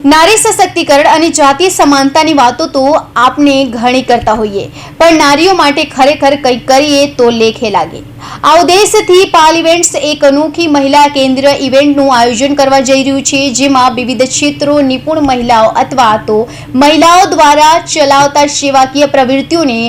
નારી સશક્તિકરણ અને જાતીય સમાનતાની વાતો તો આપણે ઘણી કરતા હોઈએ. પણ નારીઓ માટે ખરેખર કંઈક કરીએ તો લેખે લાગે. આ ઉદ્દેશથી પાલ ઇવેન્ટ્સ એક અનોખી મહિલા કેન્દ્ર ઇવેન્ટનું આયોજન કરવા જઈ રહ્યું છે, જેમાં વિવિધ ક્ષેત્રો નિપુણ મહિલાઓ અથવા તો મહિલાઓ દ્વારા ચલાવતા સેવાકીય પ્રવૃત્તિઓને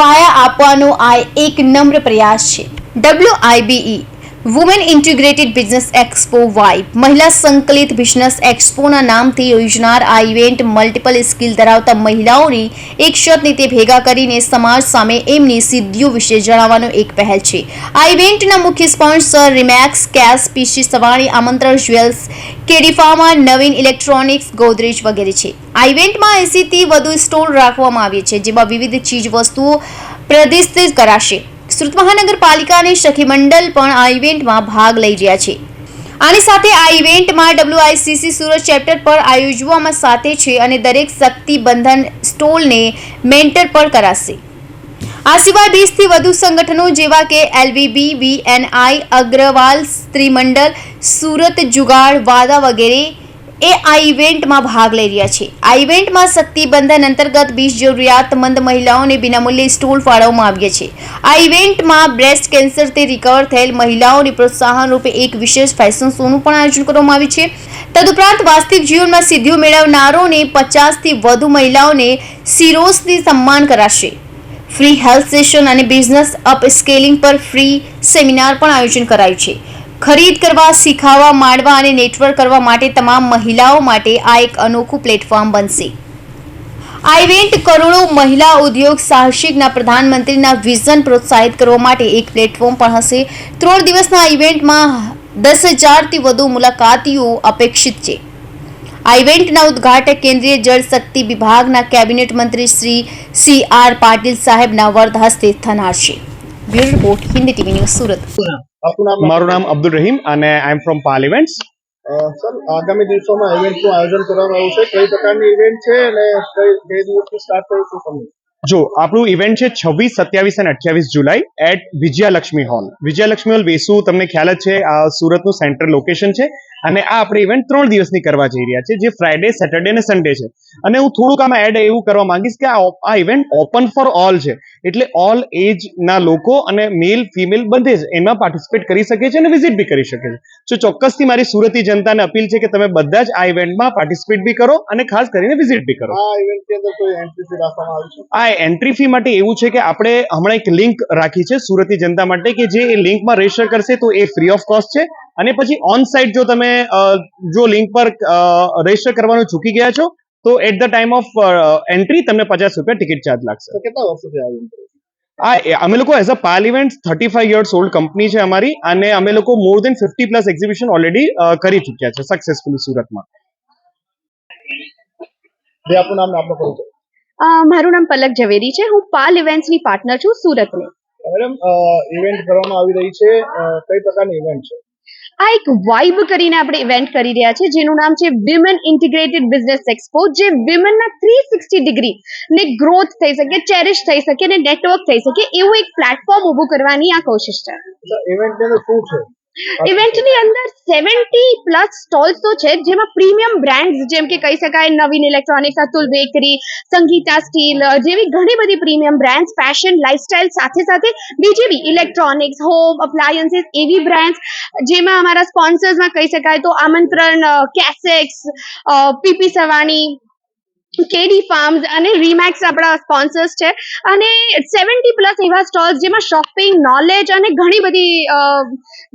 વાયા આપવાનો આ એક નમ્ર પ્રયાસ છે. W IBE women integrated business expo vibe મહિલા સંકલિત બિઝનેસ એક્સપોના નામથી યોજનાર આ ઇવેન્ટ મલ્ટિપલ સ્કિલ ધરાવતા મહિલાઓની એક શત ભેગા કરીને સમાજ સામે એમની સિદ્ધિઓ વિશે જણાવવાનો એક પહેલ છે. આ ઇવેન્ટના મુખ્ય સ્પોન્સર રિમેક્સ કેસ પીસી સવાણી આમંત્રણ જ્વેલ્સ કેડીફાર્મા નવીન ઇલેક્ટ્રોનિક્સ ગોદરેજ વગેરે છે. આ ઇવેન્ટમાં એંસીથી વધુ સ્ટોલ રાખવામાં આવે છે, જેમાં વિવિધ ચીજ વસ્તુઓ પ્રદર્શિત કરાશે. સુરત મહાનગરપાલિકા અને સખી મંડળ પણ આ ઇવેન્ટમાં ભાગ લઈ રહ્યા છે. આની સાથે આ ઇવેન્ટમાં ડબ્લ્યુઆઈસીસી સુરત ચેપ્ટર પર આયોજવામાં સાથે છે અને દરેક શક્તિ બંધન સ્ટોલને મેન્ટર પર કરાશે. આ સિવાય વીસથી વધુ સંગઠનો જેવા કે એલવીબી વીએનઆઈ અગ્રવાલ સ્ત્રી સુરત જુગાડ, વાદા વગેરે એ આ ઇવેન્ટમાં ભાગ લઈ રહ્યા છે. આ ઇવેન્ટમાં શક્તિબંધન અંતર્ગત બીજ જરૂરિયાતમંદ મહિલાઓને વિનામૂલ્યે સ્ટોલ ફાળવવામાં આવ્યા છે. આ ઇવેન્ટમાં બ્રેસ્ટ કેન્સરથી રિકવર થયેલ મહિલાઓને પ્રોત્સાહન રૂપે એક વિશેષ ફેશન શોનું પણ આયોજન કરવામાં આવ્યું છે. તદુપરાંત વાસ્તવિક જીવનમાં સિદ્ધિઓ મેળવનારોને પચાસથી વધુ મહિલાઓને સિરોસથી સન્માન કરાશે. ફ્રી હેલ્થ સેશન અને બિઝનેસ અપ સ્કેલિંગ પર ફ્રી સેમિનાર પણ આયોજન કરાયું છે. ખરીદ કરવા શીખવવા માંડવા અને નેટવર્ક કરવા માટે તમામ મહિલાઓ માટે આ એક અનોખું પ્લેટફોર્મ બનશે. આ ઇવેન્ટ કરોડો મહિલા ઉદ્યોગ સાહસિકના પ્રધાનમંત્રીના વિઝન પ્રોત્સાહિત કરવા માટે એક પ્લેટફોર્મ પણ હશે. ત્રણ દિવસના ઇવેન્ટમાં દસ હજારથી વધુ મુલાકાતીઓ અપેક્ષિત છે. આ ઇવેન્ટના ઉદ્ઘાટક કેન્દ્રીય જળશક્તિ વિભાગના કેબિનેટ મંત્રી શ્રી સી આર પાટીલ સાહેબના વરદ હસ્તે થનાર છે. Bureau report, Hindi TV news Surat. મારું નામ અબ્દુલ રહીમ અને I am from Pal events sir આગામી દિવસોમાં ઇવેન્ટનું આયોજન કરવામાં આવ્યું છે કઈ પ્રકારની ઇવેન્ટ છે અને કઈ બે દિવસથી સ્ટાર્ટ થયું છે તમને? જો આપણું ઇવેન્ટ છે છવ્વીસ સત્યાવીસ અને અઠ્યાવીસ જુલાઈ at Vijayalakshmi hall Vijayalakshmi hall Vesu તમને ખ્યાલ જ છે આ સુરતનું સેન્ટ્રલ લોકેશન છે. અને આ આપણે ઇવેન્ટ ત્રણ દિવસની કરવા જઈ રહ્યા છે જે ફ્રાઇડે સેટરડે અને સન્ડે છે. અને હું થોડુંક આમાં એડ એવું કરવા માંગીશ કે આ આ ઇવેન્ટ ઓપન ફોર ઓલ છે. એટલે ઓલ એજ ના લોકો અને મેલ ફિમેલ બધે જ એમાં પાર્ટિસિપેટ કરી શકે છે અને વિઝિટ બી કરી શકે છે. જો ચોક્કસથી મારી સુરતી જનતાને અપીલ છે કે તમે બધા જ આ ઇવેન્ટમાં પાર્ટિસિપેટ બી કરો અને ખાસ કરીને વિઝિટ બી કરો. આ ઇવેન્ટની અંદર કોઈ એન્ટ્રી ફી રાખવામાં આવી છે? આ એન્ટ્રી ફી માટે એવું છે કે આપણે હમણાં એક લિંક રાખી છે સુરતી જનતા માટે કે જે એ લિંકમાં રજિસ્ટર કરશે તો એ ફ્રી ઓફ કોસ્ટ છે. અને પછી ઓન સાઇટ જો તમે જો લિંક પર રજિસ્ટર કરવાનું ચૂકી ગયા છો તો at the time of entry તમને પચાસ રૂપિયા ટિકિટ ચાર્જ લાગશે. કેટલા વર્ષોથી આ? આ એ- અમે લોકો as a Pal event thirty five years old company છે અમારી અને અમે લોકો more than fifty plus exhibition already કરી ચૂક્યા છે સક્સેસફુલી સુરતમાં. મારું નામ પલક ઝવેરી છે. હું પાલ ઇવેન્ટ્સની પાર્ટનર છું સુરતની. મેડમ ઇવેન્ટ કરવામાં આવી રહી છે. કઈ પ્રકારની ઇવેન્ટ છે? આ એક વાઇબ કરીને આપણે ઇવેન્ટ કરી રહ્યા છે, જેનું નામ છે વિમેન ઇન્ટિગ્રેટેડ બિઝનેસ એક્સપો જે વિમેનના થ્રી સિક્સટી ડિગ્રી ને ગ્રોથ થઈ શકે ચેરિશ થઈ શકે ને નેટવર્ક થઈ શકે, એવું એક પ્લેટફોર્મ ઊભું કરવાની આ કોશિશ છે. ઇવેન્ટ શું છે? ઇવેન્ટની અંદર સેવન્ટી પ્લસ સ્ટોલ્સ તો છે જેમાં પ્રીમિયમ બ્રાન્ડ્સ જેમ કે કહી શકાય Navin electronics Atul bakery, Sangeeta steel જેવી ઘણી બધી પ્રીમિયમ બ્રાન્ડ્સ ફેશન લાઇફસ્ટાઇલ સાથે સાથે બીજી બી ઇલેક્ટ્રોનિક્સ હોમ અપ્લાયન્સીસ એવી બ્રાન્ડ્સ જેમાં અમારા સ્પોન્સર્સમાં કહી શકાય તો આમંત્રણ કેસેક્સ પીપી સવાણી કેડી ફાર્મ્સ અને રીમેક્સ આપણા સ્પોન્સર્સ છે. અને સેવન્ટી પ્લસ એવા સ્ટોલ્સ જેમાં શોપિંગ નોલેજ અને ઘણી બધી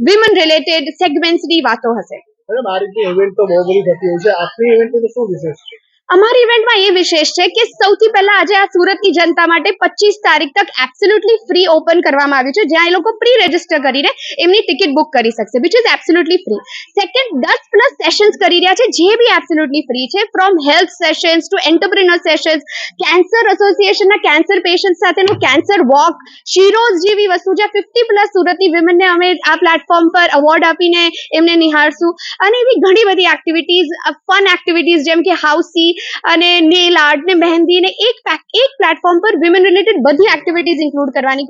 વિમન રિલેટેડ સેગમેન્ટ્સની વાતો હશે. મેડમ ઇવેન્ટ તો બહુ બધી થતી હોય છે. આપની ઇવેન્ટની તો શું વિશેષ છે? અમારી ઇવેન્ટમાં એ વિશેષ છે કે સૌથી પહેલા આજે આ સુરતની જનતા માટે પચીસ તારીખ તક એબ્સોલ્યુટલી ફ્રી ઓપન કરવામાં આવ્યું છે. જ્યાં એ લોકો પ્રી રજિસ્ટર કરીને એમની ટિકિટ બુક કરી શકશે which is absolutely free second દસ પ્લસ સેશન્સ કરી રહ્યા છે, જે બી એબ્સોલ્યુટલી ફ્રી છે. From health sessions to entrepreneur sessions cancer એસોસિએશનના કેન્સર પેશન્ટ સાથેનું કેન્સર વોક શીરોઝ જેવી વસ્તુ જ્યાં ફિફ્ટી પ્લસ સુરતની વિમેનને અમે આ પ્લેટફોર્મ પર અવોર્ડ આપીને એમને નિહાળશું. અને એવી ઘણી બધી એક્ટિવિટીઝ ફન એક્ટિવિટીઝ જેમ કે હાઉસી અને નેલ આર્ટ ને મહેંદી ને એક એક પ્લેટફોર્મ પર વિમેન રિલેટેડ બધી એક્ટિવિટીઝ ઇન્ક્લુડ કરવાની